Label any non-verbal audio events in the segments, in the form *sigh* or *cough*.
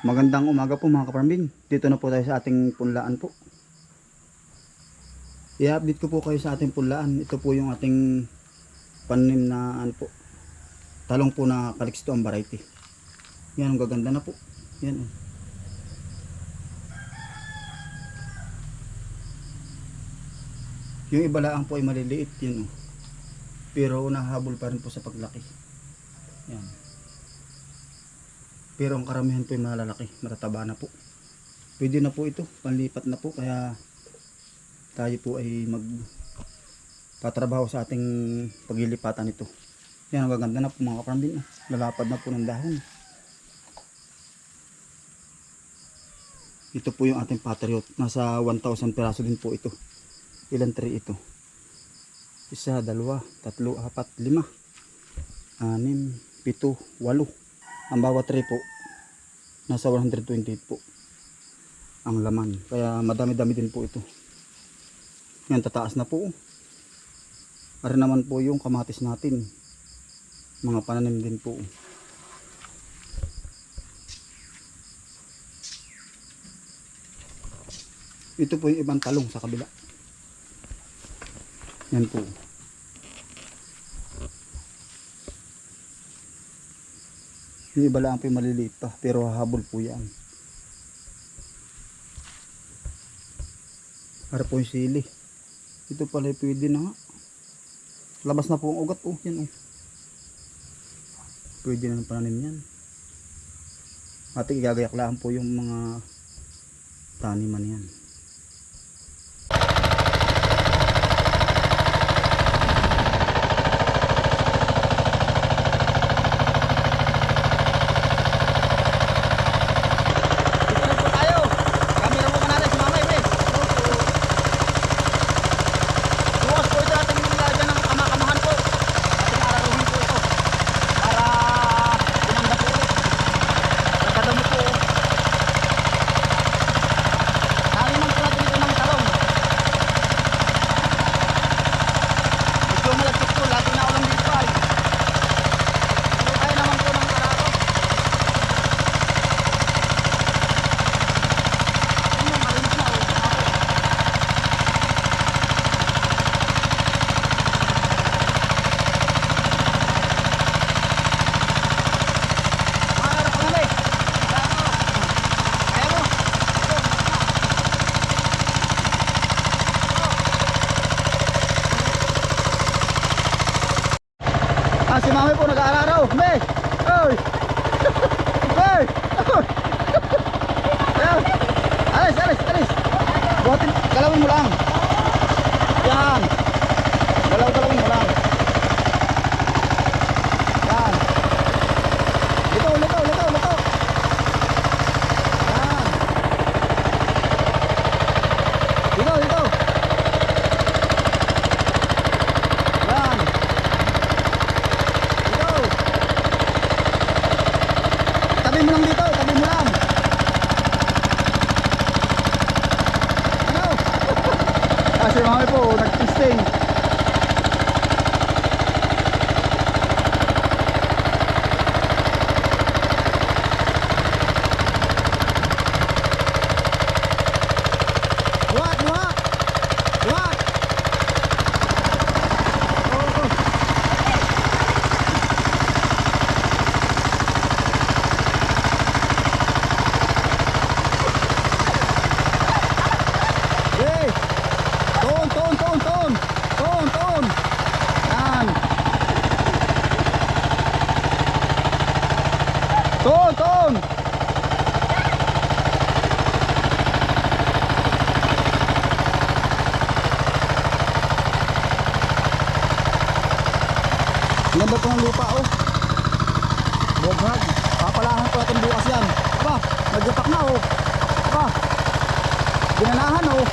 Magandang umaga po mga kaparambin. Dito na po tayo sa ating punlaan po. I-update ko po kayo sa ating punlaan. Ito po yung ating panim na ano po. Talong po na Calixto ang variety. Yan, ang gaganda na po. Yan. oh. Yung iba lang po ay maliliit yun oh. Pero nahabol pa rin po sa paglaki. Yan. Pero ang karamihan po ay malalaki, matataba na po. Pwede na po ito, panlipat na po kaya tayo po ay mag patrabaho sa ating paglilipatan nito. Yan, ang gaganda na po mga kaparambin. oh. Lalapad na po ng dahon. Ito po yung ating patriot. Nasa 1,000 peraso din po ito. Ilan tray ito? Isa, dalawa, tatlo, apat, lima, anim, pito, walo. Ang bawat tray po, nasa 128 po ang laman. Kaya madami-dami din po ito. Yan, tataas na po. Para naman po yung kamatis natin. Mga pananim din po. Ito po yung ibang talong sa kabila. Yan po. Yung iba lang po yung maliliit pa, pero hahabol po yan. Para po yung sili. Ito pala yung pwede na nga. Labas na po ang ugat oh, yan oh. Pwede na ng pananim yan. At igagayak lang po yung mga taniman yan. Dito na po tayo. Camera mo natin si Mama Ibe. Bukas po ito natin nilagyan ng kamakamahan po. Ating araruhin po ito. Para tumanda po ulit. Nagkadamo po. Naliman po natin ito ng talong. Medyo malagkit po. Lagi na ulang dito ay. Pero kaya naman po ng araro. Ayun, malinis na, oh. Ako. Makarap ko na, May. Kaya mo. Ah, si Mami po nag-aararaw. May! Oy! May! Ayan! Alis, alis, alis! Buhatin, galawin mo lang. Yan! Galaw-galawin mo lang. Yan! Lito, lito, lito, lito! Yan! Dito, dito! Yan! Dito! Tabi mo lang dito, tabi mo lang! Ano? Kasi mami po, nag-testing. What? What? What? Oh, oh. Hey! Ton, ton, ton, ton! Ton, ton! Yan! Ton, ton! Ganda po ng lupa oh. Boghag. Papalahan po natin bukas yan. Aba, nagyapak na oh. Aba, Ginanahan oh.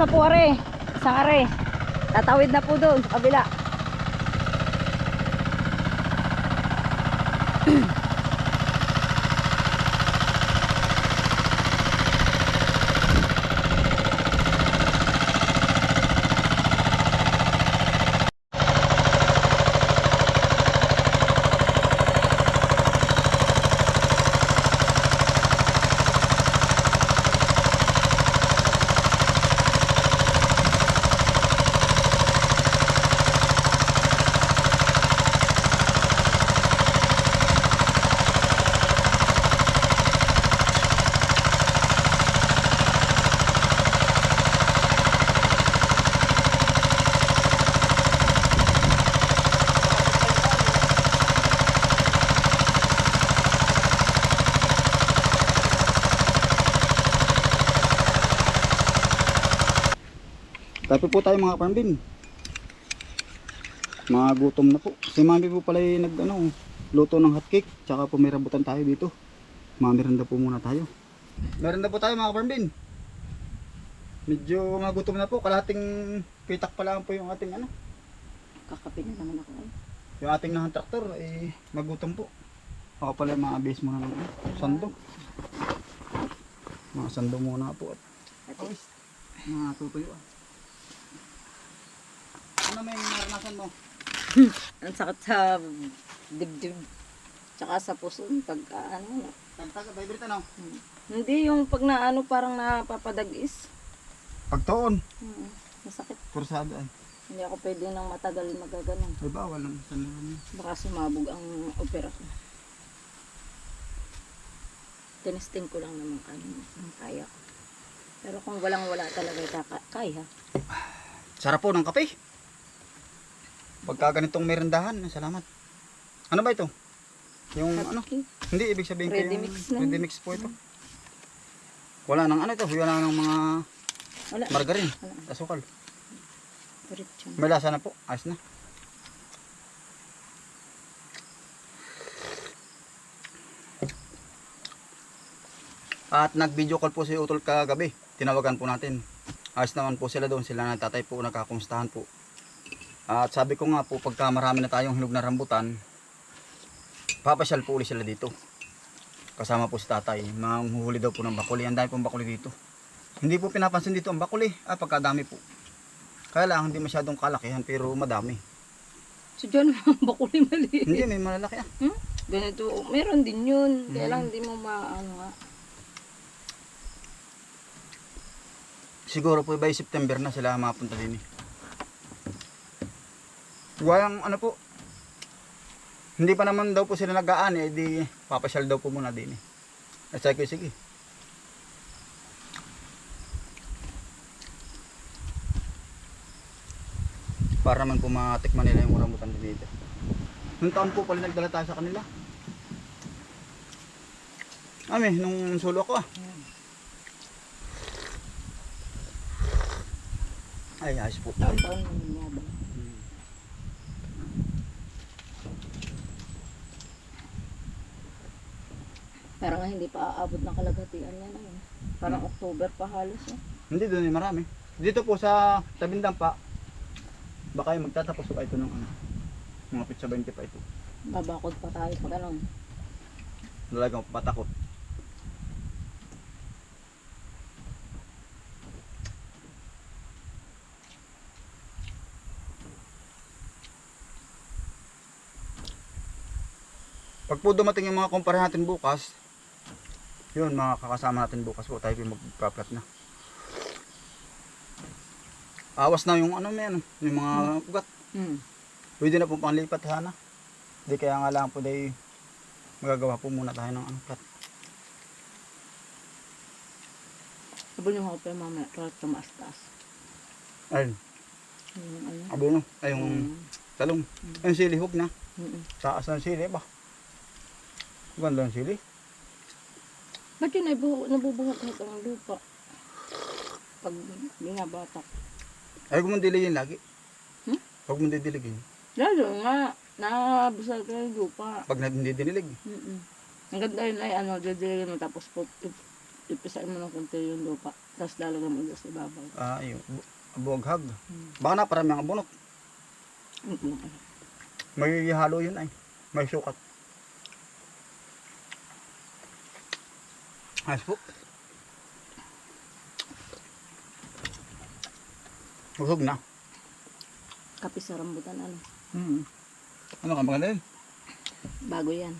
Na po are. Isang are. Tatawid na po doon sa kabila. *clears throat* Tayo po tayo mga farmbin. Mga gutom na po. Si mami po pala yung nag ano, luto ng hotcake. Tsaka po may rambutan tayo dito. Mamiranda po muna tayo. Merenda po tayo mga farmbin. Medyo magutom na po. Kalahating pitak pa lang po yung ating ano. Kakapin na naman ako. Ay. Yung ating nahan traktor eh magutom po. Ako pala mga base muna ng ano, sando. Mga sando muna po at Ate, mga tutuyo. ah. Ano may naranasan mo? *laughs* ang sakit sa dibdib. Tsaka sa puso. Pag ano. na- Tagtag, vibrate ano? Hindi yung pag na ano parang napapadagis. Pagtoon. Hmm, masakit. Kursado ay. Hindi ako pwede nang matagal magaganon. Ay bawal lang sa naman. Baka sumabog ang opera ko. Tinesting ko lang naman kaya, ang kaya ko. Pero kung walang wala talaga kaya. Sarap po ng kape. Pagka ganitong merendahan, salamat. Ano ba ito? Yung ano? Okay. Hindi, ibig sabihin ko Ready yung mix ready mix po ito. Wala nang ano ito, wala nang mga Wala. margarine, Wala. asukal. May lasa na po, ayos na. At nag-video call po si Utol kagabi. Tinawagan po natin. Ayos naman po sila doon. Sila na tatay po nakakumustahan po. At sabi ko nga po, pagka marami na tayong hinog na rambutan, papasyal po ulit sila dito. Kasama po si tatay. Manghuhuli daw po ng bakuli. Ang dami pong bakuli dito. Hindi po pinapansin dito ang bakuli. Ah, pagkadami po. Kaya lang, hindi masyadong kalakihan pero madami. So dyan *laughs* bakuli maliit. Hindi, may malalaki ah. Hmm? Ganito, meron din yun. Kaya Hmm. lang hindi mo maano nga. Siguro po by September na sila mapunta din eh. Walang ano po. Hindi pa naman daw po sila nagaan eh. Di papasyal daw po muna din eh. At sabi ko, sige. Para naman po matikman nila yung din dito. Nung taon po pala nagdala tayo sa kanila. Ami, nung sulo ako ah. Ay, ayos po. Taon-taon mo nga hindi pa aabot ng kalagatian yan. Ano. Parang October pa halos. Eh. Hindi doon eh, marami. Dito po sa tabindang pa, baka yung magtatapos pa ito ng ano, mga pizza 20 pa ito. Babakod pa tayo pag ano. Talagang patakot. Pag po dumating yung mga kumpara natin bukas, yun, mga kakasama natin bukas po, tayo magpa-plat na. Awas na yung ano, may ano, yung mga ugat. Hmm. Pwede na po panglipat sana. Di kaya nga lang po dahil magagawa po muna tayo ng ano, plat. Niyo ako pa mamaya para tumaas-taas. Ayun, Yung ano. abono, ay yung Mm. talong. Yung sili, hug na. Mm-mm. Taas ng sili ba? Ganda ng sili. Ba't yun ay buho, nabubuhat nito ang lupa? Pag binabatak. Ay, kung diligin lagi. Hmm? Huwag mo didiligin. Lalo nga, nabusal ka yung lupa. Pag na- hindi dinilig. Mm-mm. Ang ganda yun ay ano, didilin mo tapos put, ipisain mo ng konti yung lupa. Tapos lalagyan mo sa ibabaw. Ah, ayun. Bu- Buwaghag. Hmm. Baka na parang mga bunot. Mm-mm. May halo yun ay. May sukat. Ayos po. Busog na. Kape sa rambutan, ano. Hmm. Ano ka magaling? Bago yan.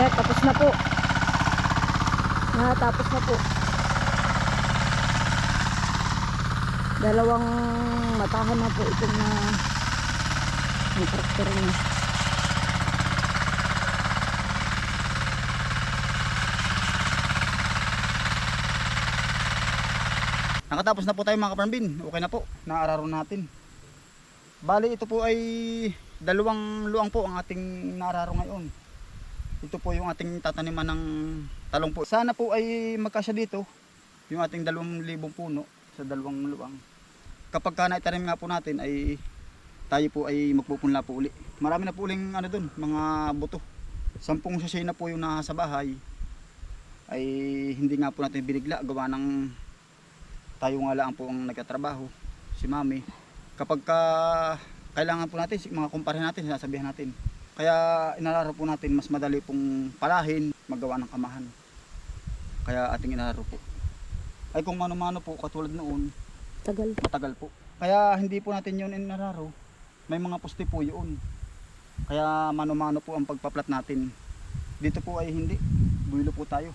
Kaya tapos na po. Natapos na po. Dalawang matahan na po itong na ang traktor niya. Nakatapos na po tayo mga kaparambin. Okay na po. Naararo natin. Bali ito po ay dalawang luang po ang ating naararo ngayon. Ito po yung ating tataniman ng talong po. Sana po ay magkasya dito yung ating dalawang libong puno sa dalawang luang. Kapag ka naitanim nga po natin ay tayo po ay magpupunla po uli. Marami na po uling ano dun, mga buto. Sampung sachet na po yung nasa bahay ay hindi nga po natin binigla gawa ng tayo nga lang po ang nagtatrabaho si mami kapag ka kailangan po natin mga kumpare natin sinasabihan natin kaya inararo po natin mas madali pong palahin magawa ng kamahan. Kaya ating inararo po. Ay kung mano-mano po katulad noon Tagal. matagal po. Kaya hindi po natin yun inararo may mga poste po yun. Kaya mano-mano po ang pagpaplat natin. Dito po ay hindi. Buwilo po tayo.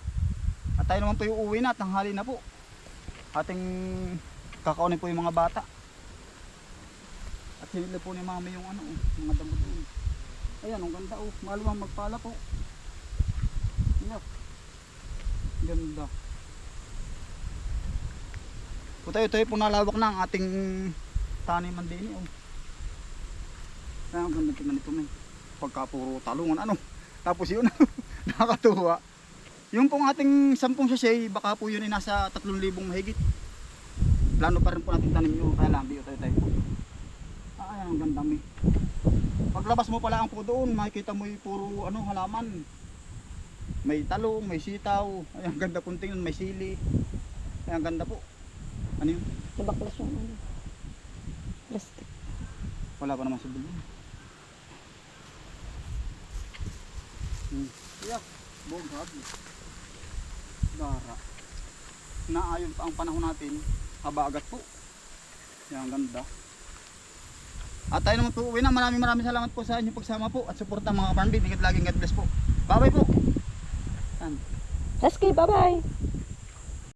At tayo naman po yung uwi na tanghali na po. Ating kakaunin po yung mga bata. At hinili po ni mami yung ano mga damo ayan ang ganda oh maluwang magpala po Iyak. ganda po tayo tayo po nalawak na ang ating taniman din oh kaya ang ganda tingnan nito men pagka puro talungan ano tapos yun *laughs* nakakatuwa yung pong ating 10 sachet, baka po yun ay nasa 3,000 mahigit. Plano pa rin po natin tanim yun, kaya lang, di tayo tayo po. Ay, ang ganda mi. Paglabas mo pala ang po doon, makikita mo yung puro ano, halaman. May talong, may sitaw, ay ang ganda kung tingnan, may sili. Ay ang ganda po. Ano yun? Nabaklas yung ano. Plastic. Wala pa naman sa bulong. Hmm. Buong gabi. Dara. Naayon pa ang panahon natin, habagat po. Yan, ang ganda. At tayo naman po uwi na. Maraming maraming salamat po sa inyong pagsama po at suporta mga farm Ingat laging God bless po. Bye bye po. Yan. Husky, bye-bye!